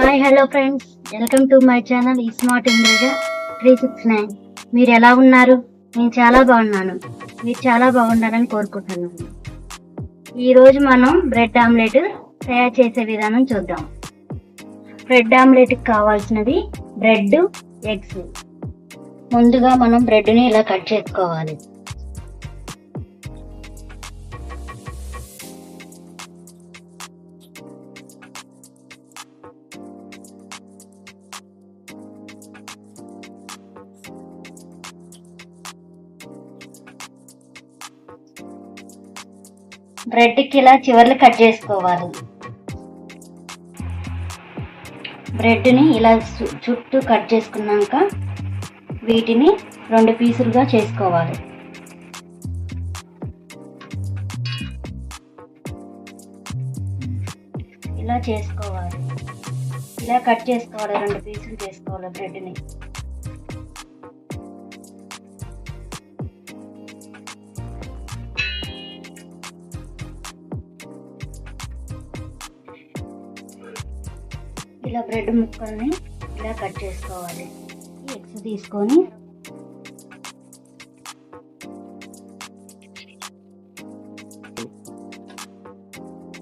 Hi hello friends welcome to my channel ఈ smart India three six nine మీరు ఎలా ఉన్నారు? నేను చాలా బాగున్నాను. మీరు చాలా బాగుండాలని కోరుకుంటున్నాను. ఈరోజు మనం బ్రెడ్ ఆమ్లెట్ తయారు చేసే విధానం చూద్దాం. బ్రెడ్ ఆమ్లెట్కి కావాల్సినవి బ్రెడ్ ఎగ్స్. ముందుగా మనం బ్రెడ్ని ఇలా కట్ చేసుకోవాలి. బ్రెడ్కి ఇలా చివర్లు కట్ చేసుకోవాలి. బ్రెడ్ని ఇలా చుట్టూ కట్ చేసుకున్నాక వీటిని రెండు పీసులుగా చేసుకోవాలి. ఇలా చేసుకోవాలి. ఇలా కట్ చేసుకోవాలి రెండు పీసులు చేసుకోవాలి బ్రెడ్ని ఇలా బ్రెడ్ ముక్కల్ని ఇలా కట్ చేసుకోవాలి. ఎగ్స్ తీసుకొని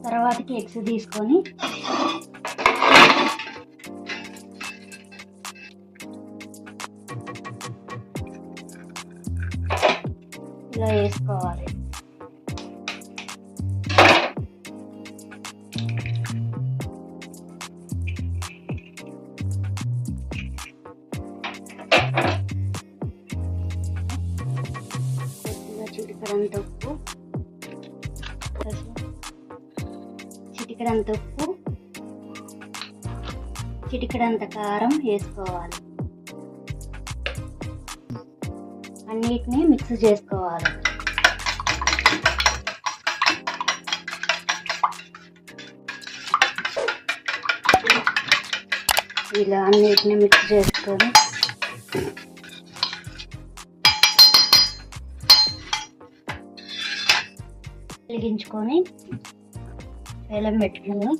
తర్వాతకి ఎగ్స్ తీసుకొని ఇలా వేసుకోవాలి. చిటికడంత ఉప్పు. చిటికడంత ఉప్పు. చిటికడంత కారం వేసుకోవాలి. అన్నిటినీ మిక్స్ చేసుకోవాలి. ఇలా అన్నిటిని మిక్స్ చేసుకొని వెలిగించుకొని వేలం పెట్టుకున్నాను.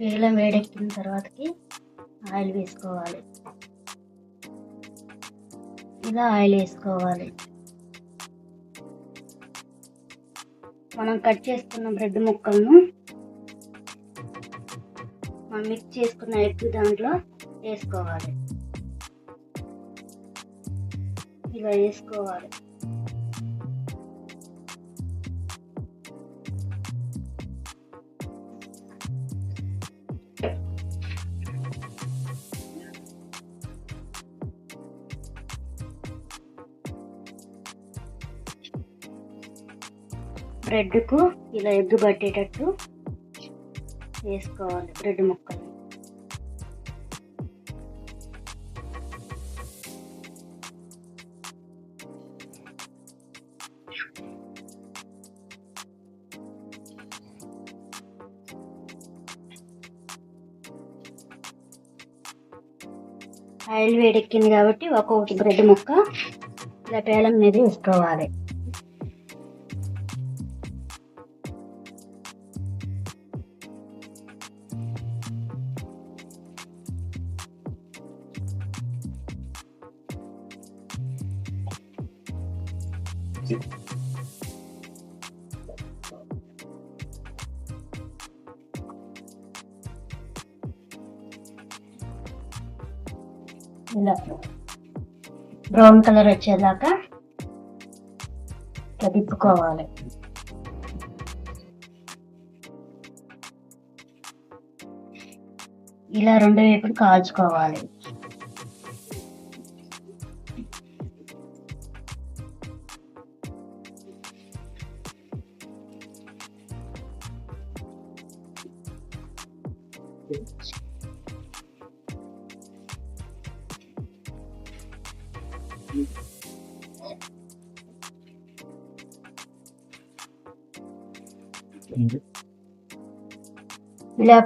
వేలం వేడెక్కిన తర్వాతకి ఆయిల్ వేసుకోవాలి. ఇలా ఆయిల్ వేసుకోవాలి. మనం కట్ చేసుకున్న బ్రెడ్ ముక్కలను మనం మిక్స్ చేసుకున్న ఎగ్ దాంట్లో వేసుకోవాలి. ఇలా వేసుకోవాలి. బ్రెడ్కు ఇలా ఎగ్గు పట్టేటట్టు వేసుకోవాలి బ్రెడ్ ముక్కలు. ఆయిల్ వేడెక్కింది కాబట్టి ఒక్కొక్కటి బ్రెడ్ ముక్క. ఇలా పేలం మీద వేసుకోవాలి. ఇలా. బ్రౌన్ కలర్ వచ్చేదాకా ఇట్లా తిప్పుకోవాలి ఇలా రెండు వైపులు కాల్చుకోవాలి. ఇలా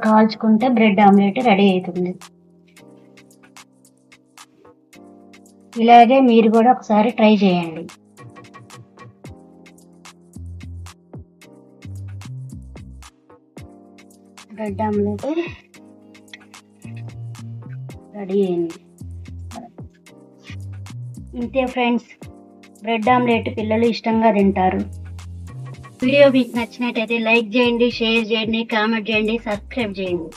కాల్చుకుంటే బ్రెడ్ ఆమ్లెట్ రెడీ అవుతుంది. ఇలాగే మీరు కూడా ఒకసారి ట్రై చేయండి. బ్రెడ్ ఆమ్లెట్ రెడీ అయింది. ఇంతే ఫ్రెండ్స్ బ్రెడ్ ఆమ్లెట్ పిల్లలు ఇష్టంగా తింటారు. వీడియో మీకు నచ్చినట్టయితే లైక్ చేయండి షేర్ చేయండి కామెంట్ చేయండి సబ్స్క్రైబ్ చేయండి.